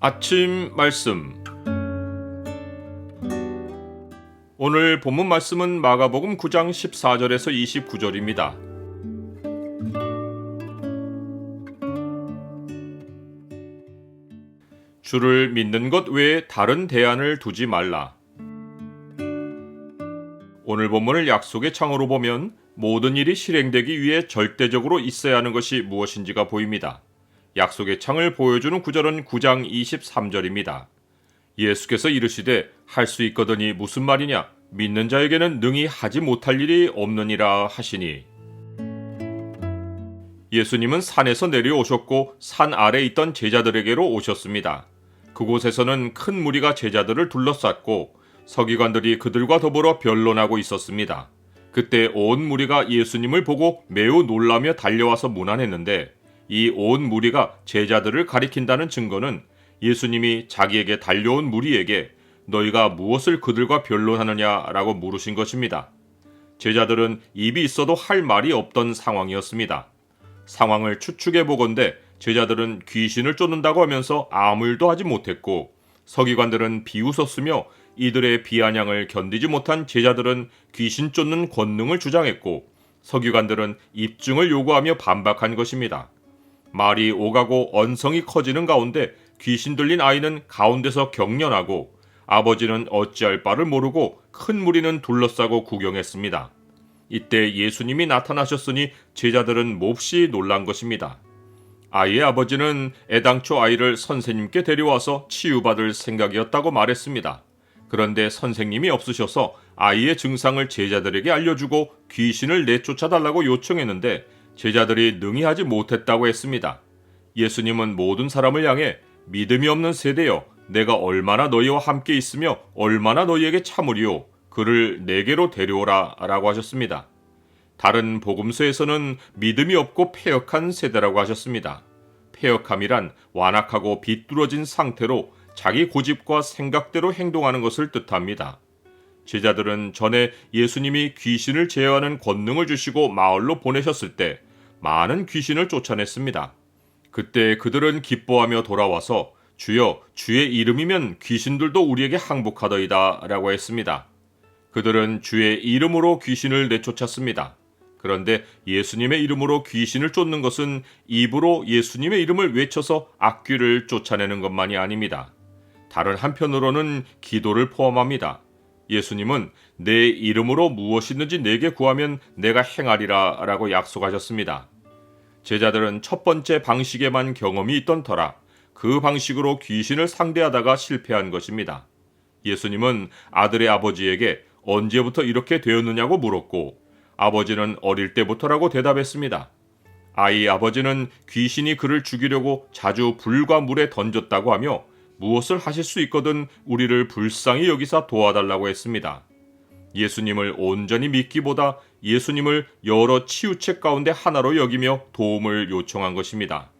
아침 말씀 오늘 본문 말씀은 마가복음 9장 14절에서 29절입니다. 주를 믿는 것 외에 다른 대안을 두지 말라. 오늘 본문을 약속의 창으로 보면 모든 일이 실행되기 위해 절대적으로 있어야 하는 것이 무엇인지가 보입니다. 약속의 창을 보여주는 구절은 9장 23절입니다. 예수께서 이르시되 할 수 있거더니 무슨 말이냐 믿는 자에게는 능히 하지 못할 일이 없느니라 하시니 예수님은 산에서 내려오셨고 산 아래 있던 제자들에게로 오셨습니다. 그곳에서는 큰 무리가 제자들을 둘러쌌고 서기관들이 그들과 더불어 변론하고 있었습니다. 그때 온 무리가 예수님을 보고 매우 놀라며 달려와서 문안했는데 이 온 무리가 제자들을 가리킨다는 증거는 예수님이 자기에게 달려온 무리에게 너희가 무엇을 그들과 변론하느냐라고 물으신 것입니다. 제자들은 입이 있어도 할 말이 없던 상황이었습니다. 상황을 추측해 보건대 제자들은 귀신을 쫓는다고 하면서 아무 일도 하지 못했고 서기관들은 비웃었으며 이들의 비아냥을 견디지 못한 제자들은 귀신 쫓는 권능을 주장했고 서기관들은 입증을 요구하며 반박한 것입니다. 말이 오가고 언성이 커지는 가운데 귀신 들린 아이는 가운데서 경련하고 아버지는 어찌할 바를 모르고 큰 무리는 둘러싸고 구경했습니다. 이때 예수님이 나타나셨으니 제자들은 몹시 놀란 것입니다. 아이의 아버지는 애당초 아이를 선생님께 데려와서 치유받을 생각이었다고 말했습니다. 그런데 선생님이 없으셔서 아이의 증상을 제자들에게 알려주고 귀신을 내쫓아달라고 요청했는데 제자들이 능히 하지 못했다고 했습니다. 예수님은 모든 사람을 향해 믿음이 없는 세대여 내가 얼마나 너희와 함께 있으며 얼마나 너희에게 참으리요 그를 내게로 데려오라 라고 하셨습니다. 다른 복음서에서는 믿음이 없고 폐역한 세대라고 하셨습니다. 폐역함이란 완악하고 비뚤어진 상태로 자기 고집과 생각대로 행동하는 것을 뜻합니다. 제자들은 전에 예수님이 귀신을 제어하는 권능을 주시고 마을로 보내셨을 때 많은 귀신을 쫓아냈습니다. 그때 그들은 기뻐하며 돌아와서 주여 주의 이름이면 귀신들도 우리에게 항복하더이다 라고 했습니다. 그들은 주의 이름으로 귀신을 내쫓았습니다. 그런데 예수님의 이름으로 귀신을 쫓는 것은 입으로 예수님의 이름을 외쳐서 악귀를 쫓아내는 것만이 아닙니다. 다른 한편으로는 기도를 포함합니다. 예수님은 내 이름으로 무엇이든지 내게 구하면 내가 행하리라 라고 약속하셨습니다. 제자들은 첫 번째 방식에만 경험이 있던 터라 그 방식으로 귀신을 상대하다가 실패한 것입니다. 예수님은 아들의 아버지에게 언제부터 이렇게 되었느냐고 물었고 아버지는 어릴 때부터라고 대답했습니다. 아이 아버지는 귀신이 그를 죽이려고 자주 불과 물에 던졌다고 하며 무엇을 하실 수 있거든 우리를 불쌍히 여기사 도와달라고 했습니다. 예수님을 온전히 믿기보다 예수님을 여러 치유책 가운데 하나로 여기며 도움을 요청한 것입니다.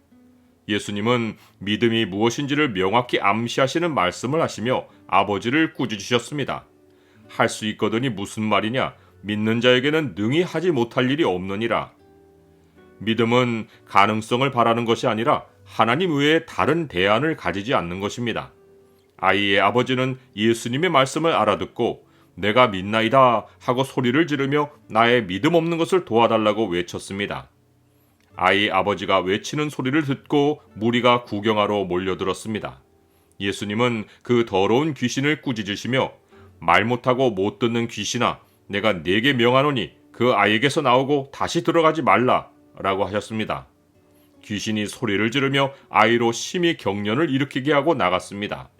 예수님은 믿음이 무엇인지를 명확히 암시하시는 말씀을 하시며 아버지를 꾸짖으셨습니다. 할 수 있거든이 무슨 말이냐? 믿는 자에게는 능히 하지 못할 일이 없느니라. 믿음은 가능성을 바라는 것이 아니라 하나님 외에 다른 대안을 가지지 않는 것입니다. 아이의 아버지는 예수님의 말씀을 알아듣고 내가 믿나이다 하고 소리를 지르며 나의 믿음 없는 것을 도와달라고 외쳤습니다. 아이 아버지가 외치는 소리를 듣고 무리가 구경하러 몰려들었습니다. 예수님은 그 더러운 귀신을 꾸짖으시며 말 못하고 못 듣는 귀신아 내가 네게 명하노니 그 아이에게서 나오고 다시 들어가지 말라 라고 하셨습니다. 귀신이 소리를 지르며 아이로 심히 경련을 일으키게 하고 나갔습니다.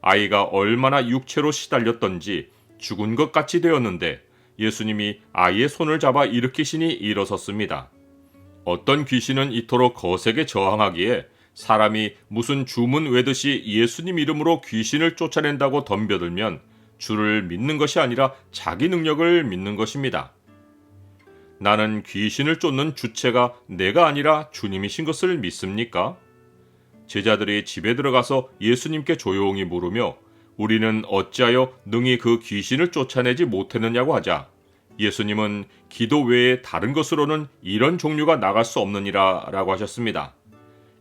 아이가 얼마나 육체로 시달렸던지 죽은 것 같이 되었는데 예수님이 아이의 손을 잡아 일으키시니 일어섰습니다. 어떤 귀신은 이토록 거세게 저항하기에 사람이 무슨 주문 외듯이 예수님 이름으로 귀신을 쫓아낸다고 덤벼들면 주를 믿는 것이 아니라 자기 능력을 믿는 것입니다. 나는 귀신을 쫓는 주체가 내가 아니라 주님이신 것을 믿습니까? 제자들이 집에 들어가서 예수님께 조용히 물으며 우리는 어찌하여 능히 그 귀신을 쫓아내지 못했느냐고 하자 예수님은 기도 외에 다른 것으로는 이런 종류가 나갈 수 없느니라 라고 하셨습니다.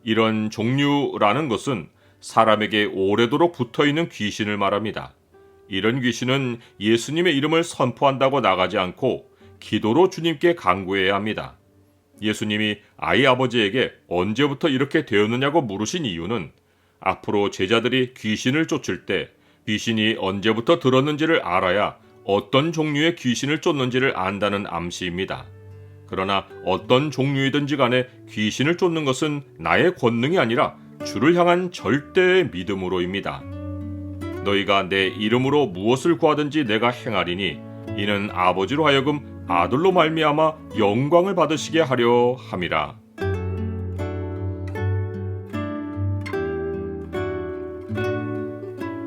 이런 종류라는 것은 사람에게 오래도록 붙어 있는 귀신을 말합니다. 이런 귀신은 예수님의 이름을 선포한다고 나가지 않고 기도로 주님께 간구해야 합니다. 예수님이 아이 아버지에게 언제부터 이렇게 되었느냐고 물으신 이유는 앞으로 제자들이 귀신을 쫓을 때 귀신이 언제부터 들었는지를 알아야 어떤 종류의 귀신을 쫓는지를 안다는 암시입니다. 그러나 어떤 종류이든지 간에 귀신을 쫓는 것은 나의 권능이 아니라 주를 향한 절대의 믿음으로입니다. 너희가 내 이름으로 무엇을 구하든지 내가 행하리니 이는 아버지로 하여금 아들로 말미암아 영광을 받으시게 하려 함이라.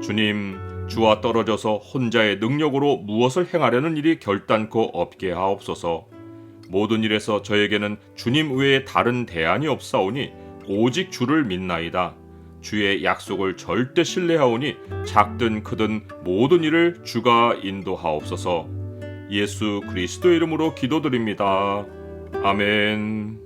주님, 주와 떨어져서 혼자의 능력으로 무엇을 행하려는 일이 결단코 없게 하옵소서. 모든 일에서 저에게는 주님 외에 다른 대안이 없사오니 오직 주를 믿나이다. 주의 약속을 절대 신뢰하오니 작든 크든 모든 일을 주가 인도하옵소서. 예수 그리스도 이름으로 기도드립니다. 아멘.